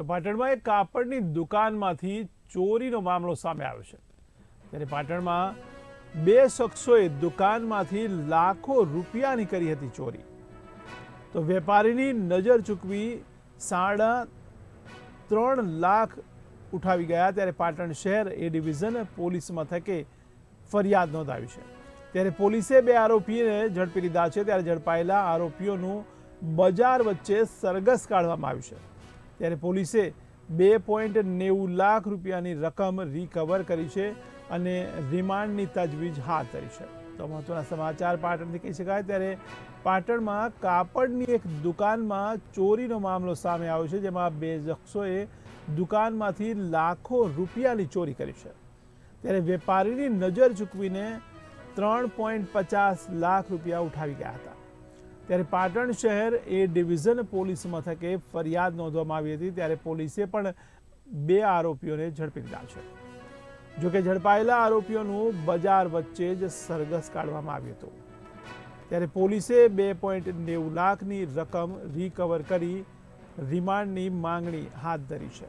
તો પાટણમાં એક કાપડની દુકાનમાંથી ચોરીનો મામલો સામે આવ્યો છે. ત્યારે પાટણમાં બે શખ્સોએ દુકાનમાંથી લાખો રૂપિયાની કરી હતી ચોરી. તો વેપારીની નજર ચૂકવી સાડા ત્રણ લાખ ઉઠાવી ગયા, ત્યારે પાટણ શહેર એ ડિવિઝન પોલીસ મથકે ફરિયાદ નોંધાવી છે. ત્યારે પોલીસે બે આરોપીને ઝડપી લીધા છે, ત્યારે ઝડપાયેલા આરોપીઓનું બજાર વચ્ચે સરઘસ કાઢવામાં આવ્યું છે. ત્યારે પોલીસે બે પોઈન્ટ નેવું લાખ રૂપિયાની રકમ રિકવર કરી છે અને રિમાન્ડની તજવીજ હાથ ધરી છે. તો મહત્વના સમાચાર પાટણથી કહી શકાય ત્યારે પાટણમાં કાપડની એક દુકાનમાં ચોરીનો મામલો સામે આવ્યો છે, જેમાં બે શખ્સોએ દુકાનમાંથી લાખો રૂપિયાની ચોરી કરી છે. ત્યારે વેપારીની નજર ચૂકવીને ત્રણ પોઈન્ટ પચાસ લાખ રૂપિયા ઉઠાવી ગયા હતા. ત્યારે પાટણ શહેર એ ડિવિઝન પોલીસ મથકે ફરિયાદ નોંધવામાં આવી હતી. ત્યારે પોલીસે પણ બે આરોપીઓને ઝડપી લીધા છે. જોકે ઝડપાયેલા આરોપીઓનું બજાર વચ્ચે જ સરઘસ કાઢવામાં આવ્યું હતું. ત્યારે પોલીસે બે પોઈન્ટ નેવું લાખની રકમ રિકવર કરી રિમાન્ડની માંગણી હાથ ધરી છે.